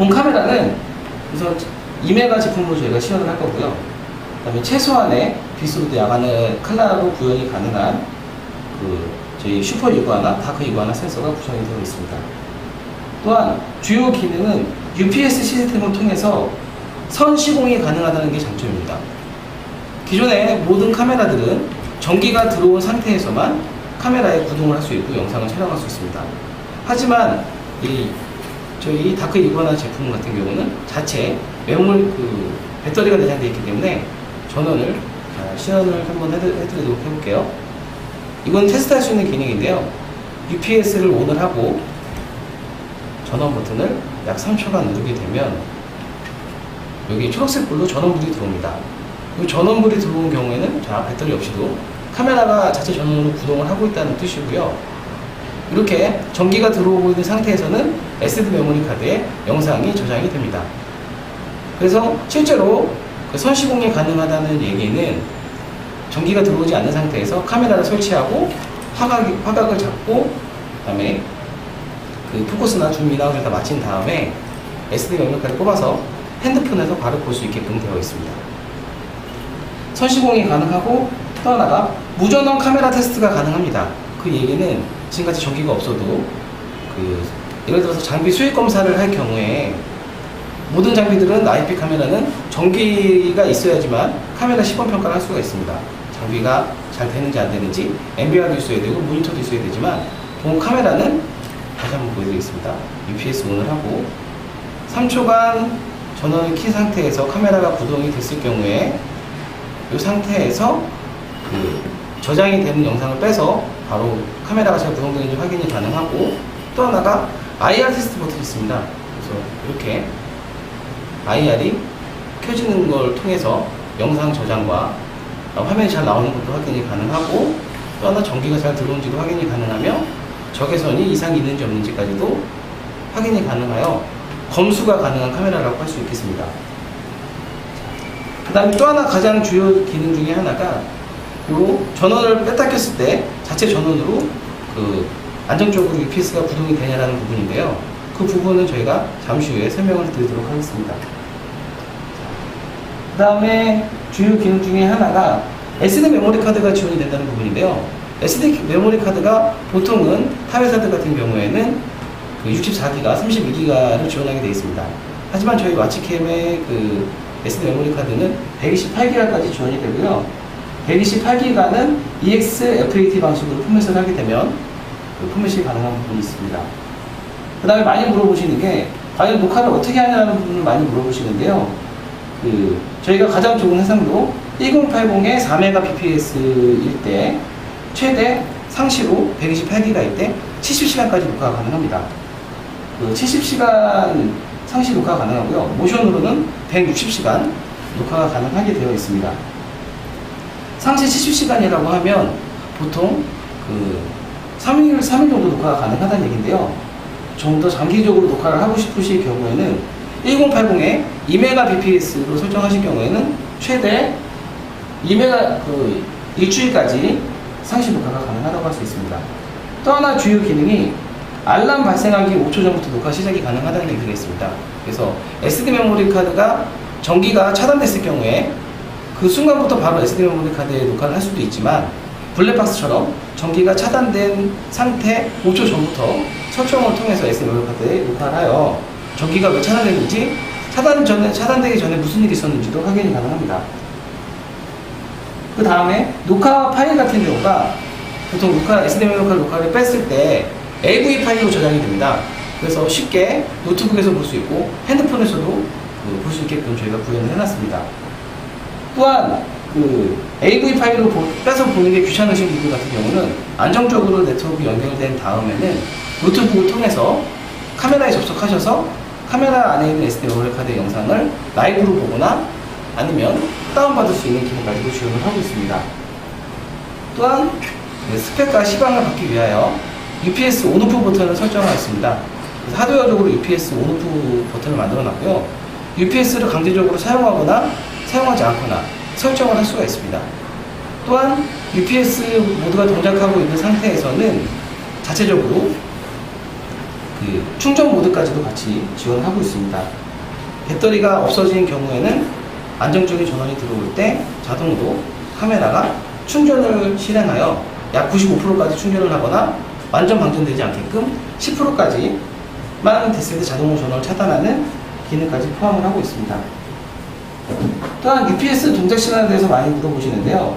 본 카메라는 우선 2메가 제품으로 저희가 시연을 할 거고요. 그 다음에 최소한의 비소드 야간을 칼라로 구현이 가능한 그 저희 슈퍼 이구아나, 다크 이구아나 센서가 구성이 되어 있습니다. 또한 주요 기능은 UPS 시스템을 통해서 선 시공이 가능하다는 게 장점입니다. 기존의 모든 카메라들은 전기가 들어온 상태에서만 카메라에 구동을 할 수 있고 영상을 촬영할 수 있습니다. 하지만 이 저희 다크 이구아나 제품 같은 경우는 자체 매몰 그 배터리가 내장되어 있기 때문에 전원을 자, 시연을 한번 해드, 해드리도록 해볼게요. 이건 테스트할 수 있는 기능인데요. UPS를 온을 하고 전원 버튼을 약 3초간 누르게 되면 여기 초록색 불로 전원불이 들어옵니다. 이 전원불이 들어온 경우에는 자 배터리 없이도 카메라가 자체 전원으로 구동을 하고 있다는 뜻이고요. 이렇게 전기가 들어오고 있는 상태에서는 SD 메모리 카드에 영상이 저장이 됩니다. 그래서 실제로 그 선시공이 가능하다는 얘기는 전기가 들어오지 않는 상태에서 카메라를 설치하고 화각, 화각을 잡고 그다음에 그 포커스나 줌 인아웃을 다 마친 다음에 SD 메모리 카드 뽑아서 핸드폰에서 바로 볼 수 있게끔 되어 있습니다. 선시공이 가능하고 또 하나가 무전원 카메라 테스트가 가능합니다. 그 얘기는 지금까지 전기가 없어도 그 예를 들어서 장비 수익 검사를 할 경우에 모든 장비들은 IP 카메라는 전기가 있어야지만 카메라 시범 평가를 할 수가 있습니다. 장비가 잘 되는지 안 되는지 MBR도 있어야 되고 모니터도 있어야 되지만 본 카메라는 다시 한번 보여드리겠습니다. UPS 온을 하고 3초간 전원을 킨 상태에서 카메라가 구동이 됐을 경우에 이 상태에서 그 저장이 되는 영상을 빼서 바로 카메라가 잘 구동되는지 확인이 가능하고 또 하나가 IR 테스트 버튼이 있습니다. 그래서 이렇게 IR이 켜지는 걸 통해서 영상 저장과 화면이 잘 나오는 것도 확인이 가능하고 또 하나 전기가 잘 들어온지도 확인이 가능하며 적외선이 이상이 있는지 없는지까지도 확인이 가능하여 검수가 가능한 카메라라고 할 수 있겠습니다. 그 다음에 또 하나 가장 주요 기능 중에 하나가 요 전원을 뺐다 꼈을 때 자체 전원으로 그 안정적으로 UPS가 구동이 되냐라는 부분인데요. 그 부분은 저희가 잠시 후에 설명을 드리도록 하겠습니다. 그 다음에 주요 기능 중에 하나가 SD 메모리 카드가 지원이 된다는 부분인데요. SD 메모리 카드가 보통은 타 회사들 같은 경우에는 그 64기가, 32기가를 지원하게 되어 있습니다. 하지만 저희 와치캠의 그 SD 메모리 카드는 128기가까지 지원이 되고요. 128기가는 EX FAT 방식으로 포맷을 하게 되면 그 포맷이 가능한 부분이 있습니다. 그 다음에 많이 물어보시는 게 과연 녹화를 어떻게 하냐는 부분을 많이 물어보시는데요. 그 저희가 가장 좋은 해상도 1080에 4Mbps일 때 최대 상시로 128기가일 때 70시간까지 녹화가 가능합니다. 그 70시간 상시 녹화가 가능하고요. 모션으로는 160시간 녹화가 가능하게 되어 있습니다. 상시 70시간이라고 하면 보통 그 3일, 3일 정도 녹화가 가능하다는 얘기인데요. 좀 더 장기적으로 녹화를 하고 싶으실 경우에는 1080에 2Mbps로 설정하실 경우에는 최대 2메가 그 일주일까지 상시 녹화가 가능하다고 할 수 있습니다. 또 하나 주요 기능이 알람 발생하기 5초 전부터 녹화 시작이 가능하다는 얘기가 있습니다. 그래서 SD 메모리 카드가 전기가 차단됐을 경우에 그 순간부터 바로 SD 메모리 카드에 녹화를 할 수도 있지만 블랙박스처럼 전기가 차단된 상태 5초 전부터 설정을 통해서 메모리 카드에 녹화를 하여 전기가 왜 차단됐는지 차단 전에 차단되기 전에 무슨 일이 있었는지도 확인이 가능합니다. 그 다음에 녹화 파일 같은 경우가 보통 녹화 SD 메모리 카드 녹화를 뺐을 때 AV 파일로 저장이 됩니다. 그래서 쉽게 노트북에서 볼 수 있고 핸드폰에서도 그볼수 있게끔 저희가 구현을 해놨습니다. 또한 그 AV 파일로 보- 빼서 보는 게 귀찮으신 분들 같은 경우는 안정적으로 네트워크 연결된 다음에는 노트북을 통해서 카메라에 접속하셔서 카메라 안에 있는 SD 메모리 카드 영상을 라이브로 보거나 아니면 다운받을 수 있는 기능까지도 지원을 하고 있습니다. 또한 그 스펙과 시방을 받기 위하여 UPS 온오프 버튼을 설정하였습니다. 하드웨어적으로 UPS 온오프 버튼을 만들어 놨고요. UPS를 강제적으로 사용하거나 사용하지 않거나 설정을 할 수가 있습니다. 또한 UPS 모드가 동작하고 있는 상태에서는 자체적으로 그 충전 모드까지도 같이 지원을 하고 있습니다. 배터리가 없어진 경우에는 안정적인 전원이 들어올 때 자동으로 카메라가 충전을 실행하여 약 95%까지 충전을 하거나 완전 방전되지 않게끔 10%까지만 됐을 때 자동으로 전원을 차단하는 기능까지 포함을 하고 있습니다. 또한 UPS 동작 시간에 대해서 많이 물어보시는데요.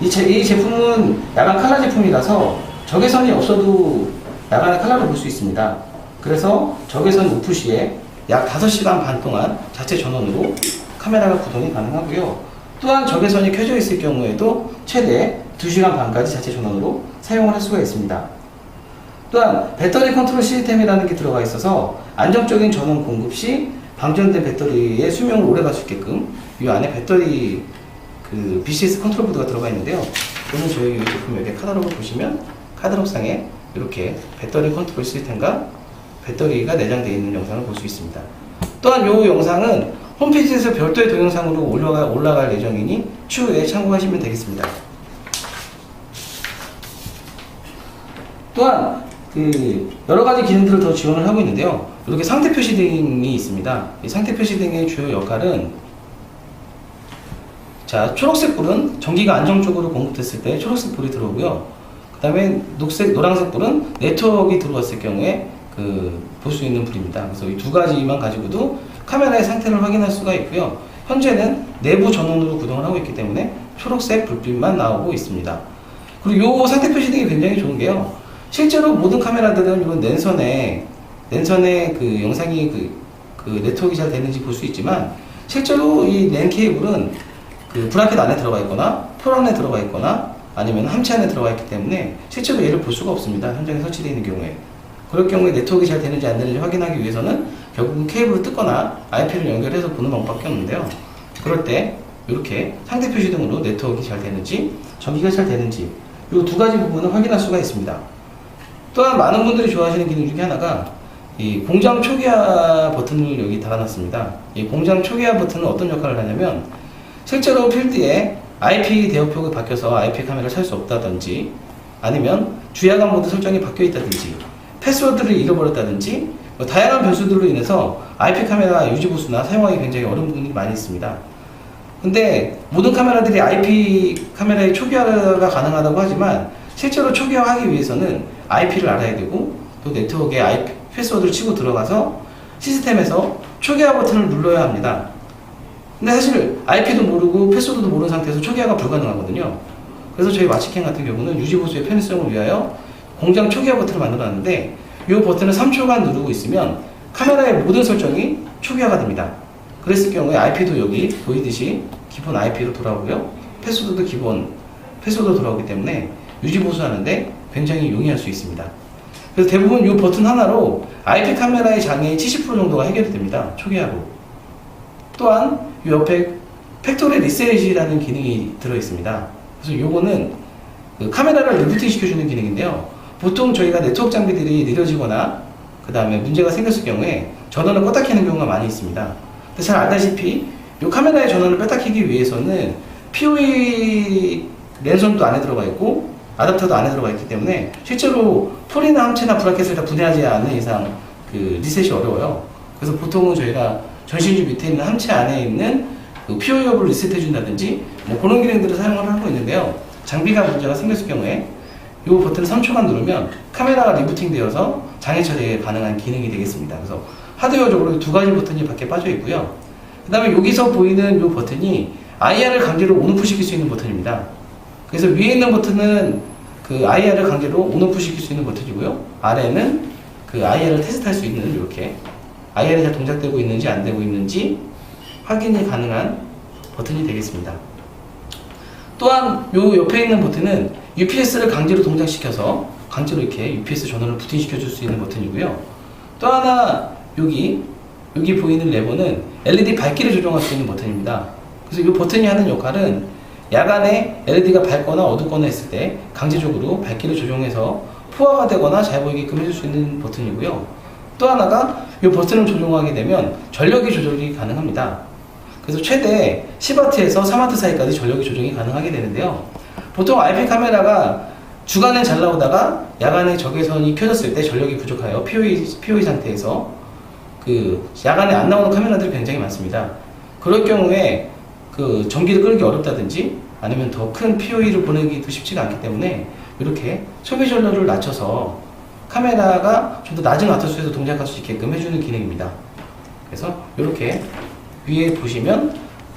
이, 제, 이 제품은 야간 칼라 제품이라서 적외선이 없어도 야간에 칼라를 볼 수 있습니다. 그래서 적외선 오프 시에 약 5시간 반 동안 자체 전원으로 카메라가 구동이 가능하고요. 또한 적외선이 켜져 있을 경우에도 최대 2시간 반까지 자체 전원으로 사용을 할 수가 있습니다. 또한 배터리 컨트롤 시스템이라는 게 들어가 있어서 안정적인 전원 공급 시 방전된 배터리의 수명을 오래 갈 수 있게끔 이 안에 배터리 그 BCS 컨트롤 보드가 들어가 있는데요. 오늘 저희 이 제품 여기 카탈로그 보시면 카탈로그상에 이렇게 배터리 컨트롤 시스템과 배터리가 내장되어 있는 영상을 볼 수 있습니다. 또한 이 영상은 홈페이지에서 별도의 동영상으로 올라갈, 올라갈 예정이니 추후에 참고하시면 되겠습니다. 또한 그 여러 가지 기능들을 더 지원을 하고 있는데요. 이렇게 상태 표시 등이 있습니다. 이 상태 표시 등의 주요 역할은 자 초록색 불은 전기가 안정적으로 공급됐을 때 초록색 불이 들어오고요. 그 다음에 녹색, 노란색 불은 네트워크가 들어왔을 경우에 그 볼 수 있는 불입니다. 그래서 이 두 가지만 가지고도 카메라의 상태를 확인할 수가 있고요. 현재는 내부 전원으로 구동을 하고 있기 때문에 초록색 불빛만 나오고 있습니다. 그리고 이 상태 표시 등이 굉장히 좋은 게요. 실제로 모든 카메라들은 이건 랜선에 랜선에 그 영상이 그, 그 네트워크가 잘 되는지 볼 수 있지만 실제로 이 랜 케이블은 그 브라켓 안에 들어가 있거나 폴 안에 들어가 있거나 아니면 함체 안에 들어가 있기 때문에 실제로 얘를 볼 수가 없습니다. 현장에 설치되어 있는 경우에. 그럴 경우에 네트워크가 잘 되는지 안 되는지 확인하기 위해서는 결국은 케이블을 뜯거나 IP를 연결해서 보는 방법밖에 없는데요. 그럴 때 이렇게 상태 표시 등으로 네트워크가 잘 되는지 전기가 잘 되는지 이 두 가지 부분을 확인할 수가 있습니다. 또한 많은 분들이 좋아하시는 기능 중에 하나가 이 공장 초기화 버튼을 여기 달아놨습니다. 이 공장 초기화 버튼은 어떤 역할을 하냐면 실제로 필드에 IP 대역표가 바뀌어서 IP 카메라를 살 수 없다든지 아니면 주야간 모드 설정이 바뀌어 있다든지 패스워드를 잃어버렸다든지 뭐 다양한 변수들로 인해서 IP 카메라 유지 보수나 사용하기 굉장히 어려운 부분이 많이 있습니다. 근데 모든 카메라들이 IP 카메라의 초기화가 가능하다고 하지만 실제로 초기화하기 위해서는 IP를 알아야 되고 또 네트워크에 IP 패스워드를 치고 들어가서 시스템에서 초기화 버튼을 눌러야 합니다. 근데 사실 IP도 모르고 패스워드도 모르는 상태에서 초기화가 불가능하거든요. 그래서 저희 마치캠 같은 경우는 유지보수의 편의성을 위하여 공장 초기화 버튼을 만들어놨는데 이 버튼을 3초간 누르고 있으면 카메라의 모든 설정이 초기화가 됩니다. 그랬을 경우에 IP도 여기 보이듯이 기본 IP로 돌아오고요. 패스워드도 기본 패스워드로 돌아오기 때문에 유지보수하는데 굉장히 용이할 수 있습니다. 그래서 대부분 이 버튼 하나로 IP 카메라의 장애의 70% 정도가 해결이 됩니다. 초기화로. 또한 이 옆에 팩토리 리셋이라는 기능이 들어있습니다. 그래서 요거는 그 카메라를 리부팅 시켜주는 기능인데요. 보통 저희가 네트워크 장비들이 느려지거나 그 다음에 문제가 생겼을 경우에 전원을 껐다 켜는 경우가 많이 있습니다. 근데 잘 알다시피 이 카메라의 전원을 뺐다 켜기 위해서는 POE 랜선도 안에 들어가 있고 아답터도 안에 들어가 있기 때문에 실제로 폴이나 함체나 브라켓을 다 분해하지 않는 이상 그 리셋이 어려워요. 그래서 보통은 저희가 전신주 밑에 있는 함체 안에 있는 그 POE 여부를 리셋해 준다든지 뭐 그런 기능들을 사용을 하고 있는데요. 장비가 문제가 생겼을 경우에 이 버튼을 3초간 누르면 카메라가 리부팅 되어서 장애 처리에 가능한 기능이 되겠습니다. 그래서 하드웨어적으로 두 가지 버튼이 밖에 빠져 있고요. 그 다음에 여기서 보이는 이 버튼이 IR을 강제로 온오프 시킬 수 있는 버튼입니다. 그래서 위에 있는 버튼은 그 IR을 강제로 온오프 시킬 수 있는 버튼이고요. 아래는 그 IR을 테스트할 수 있는 이렇게 IR이 잘 동작되고 있는지 안 되고 있는지 확인이 가능한 버튼이 되겠습니다. 또한 요 옆에 있는 버튼은 UPS를 강제로 동작시켜서 강제로 이렇게 UPS 전원을 부팅시켜 줄 수 있는 버튼이고요. 또 하나 여기 여기 보이는 레버는 LED 밝기를 조정할 수 있는 버튼입니다. 그래서 이 버튼이 하는 역할은 야간에 LED가 밝거나 어둡거나 했을 때 강제적으로 밝기를 조정해서 포화가 되거나 잘 보이게끔 해줄 수 있는 버튼이고요. 또 하나가 이 버튼을 조정하게 되면 전력이 조절이 가능합니다. 그래서 최대 10W에서 3W 사이까지 전력이 조정이 가능하게 되는데요. 보통 IP 카메라가 주간엔 잘 나오다가 야간에 적외선이 켜졌을 때 전력이 부족하여 POE, POE 상태에서 그 야간에 안 나오는 카메라들이 굉장히 많습니다. 그럴 경우에 그 전기를 끌기 어렵다든지 아니면 더 큰 POE를 보내기도 쉽지가 않기 때문에 이렇게 소비 전력을 낮춰서 카메라가 좀 더 낮은 와트수에서 동작할 수 있게끔 해주는 기능입니다. 그래서 이렇게 위에 보시면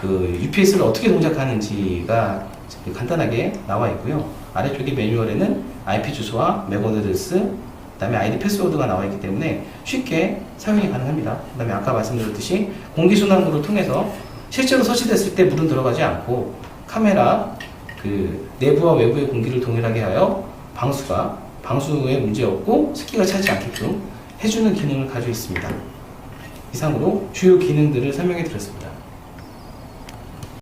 그 UPS를 어떻게 동작하는지가 간단하게 나와 있고요. 아래쪽에 매뉴얼에는 IP 주소와 맥 어드레스, 그 다음에 아이디 패스워드가 나와 있기 때문에 쉽게 사용이 가능합니다. 그 다음에 아까 말씀드렸듯이 공기 순환구를 통해서 실제로 설치됐을 때 물은 들어가지 않고 카메라 그 내부와 외부의 공기를 동일하게 하여 방수가 방수에 문제 없고 습기가 차지 않게끔 해주는 기능을 가지고 있습니다. 이상으로 주요 기능들을 설명해 드렸습니다.